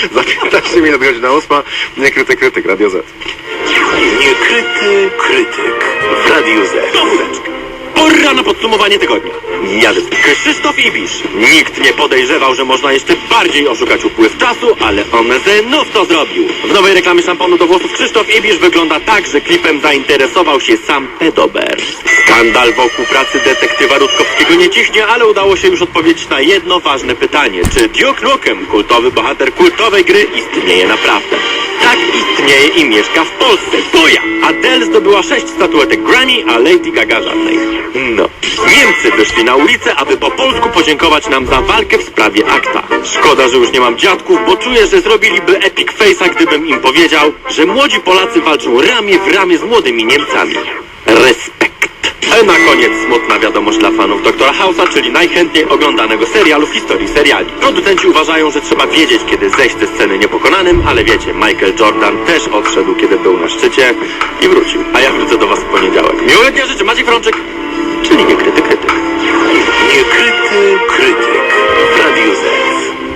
Za 15 minut godzina 8. Niekryty krytyk, Radio Z. Niekryty krytyk w Radiu Z. Chwileczkę. Na podsumowanie tygodnia. Jadę. Krzysztof Ibisz. Nikt nie podejrzewał, że można jeszcze bardziej oszukać upływ czasu, ale on znów to zrobił. W nowej reklamie szamponu do włosów Krzysztof Ibisz wygląda tak, że klipem zainteresował się sam pedober. Skandal wokół pracy detektywa Rutkowskiego nie ciśnie, ale udało się już odpowiedzieć na jedno ważne pytanie. Czy Duke Nukem, kultowy bohater kultowej gry, istnieje naprawdę? Istnieje i mieszka w Polsce. To ja! Adele zdobyła sześć statuetek Grammy, a Lady Gaga żadnej. No. Niemcy wyszli na ulicę, aby po polsku podziękować nam za walkę w sprawie akta. Szkoda, że już nie mam dziadków, bo czuję, że zrobiliby epic face'a, gdybym im powiedział, że młodzi Polacy walczą ramię w ramię z młodymi Niemcami. Respekt. A na koniec smutna wiadomość dla fanów Doktora House'a, czyli najchętniej oglądanego serialu w historii seriali. Producenci uważają, że trzeba wiedzieć, kiedy zejść ze sceny niepokonanym, ale wiecie, Michael Jordan też odszedł, kiedy był na szczycie i wrócił. A ja wrócę do was w poniedziałek. Miłego dnia życzę, Maciej Frączyk, czyli nie krytyk.